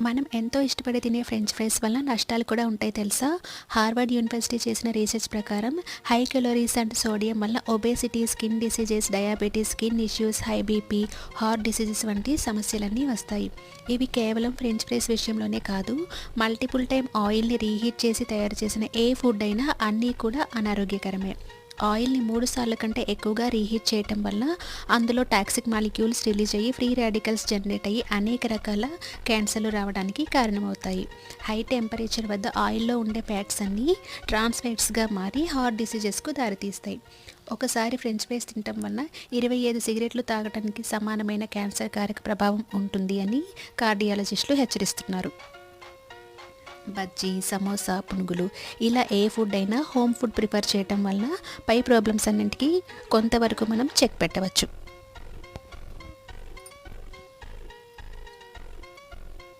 మనం ఎంతో ఇష్టపడి తినే ఫ్రెంచ్ ఫ్రైస్ వల్ల నష్టాలు కూడా ఉంటాయి తెలుసా? హార్వర్డ్ యూనివర్సిటీ చేసిన రీసెర్చ్ ప్రకారం హై కెలోరీస్ అండ్ సోడియం వల్ల obesity skin diseases diabetes skin issues high BP heart diseases వంటి సమస్యలన్నీ వస్తాయి. ఇవి కేవలం ఫ్రెంచ్ ఫ్రైస్ విషయంలోనే కాదు మల్టిపుల్ టైం ఆయిల్ని రీహీట్ చేసి తయారు చేసిన ఏ ఫుడ్ అయినా అన్నీ కూడా అనారోగ్యకరమే. ఆయిల్ని మూడు సార్ల కంటే ఎక్కువగా రీహీట్ చేయటం వల్ల అందులో టాక్సిక్ మాలిక్యూల్స్ రిలీజ్ అయ్యి ఫ్రీ రాడికల్స్ జనరేట్ అయ్యి అనేక రకాల క్యాన్సర్లు రావడానికి కారణమవుతాయి. హై టెంపరేచర్ వద్ద ఆయిల్లో ఉండే ఫ్యాట్స్ అన్నీ ట్రాన్స్ ఫ్యాట్స్గా మారి హార్ట్ డిసీజెస్కు దారితీస్తాయి. ఒకసారి ఫ్రెంచ్ ఫ్రైస్ తినటం వల్ల ఇరవై ఐదు సిగరెట్లు తాగడానికి సమానమైన క్యాన్సర్ కారక ప్రభావం ఉంటుంది అని కార్డియాలజిస్టులు హెచ్చరిస్తున్నారు. బజ్జీ సమోసా పునుగులు ఇలా ఏ ఫుడ్ అయినా హోమ్ ఫుడ్ ప్రిపేర్ చేయటం వలన పై ప్రాబ్లమ్స్ అన్నింటికీ కొంతవరకు మనం చెక్ పెట్టవచ్చు.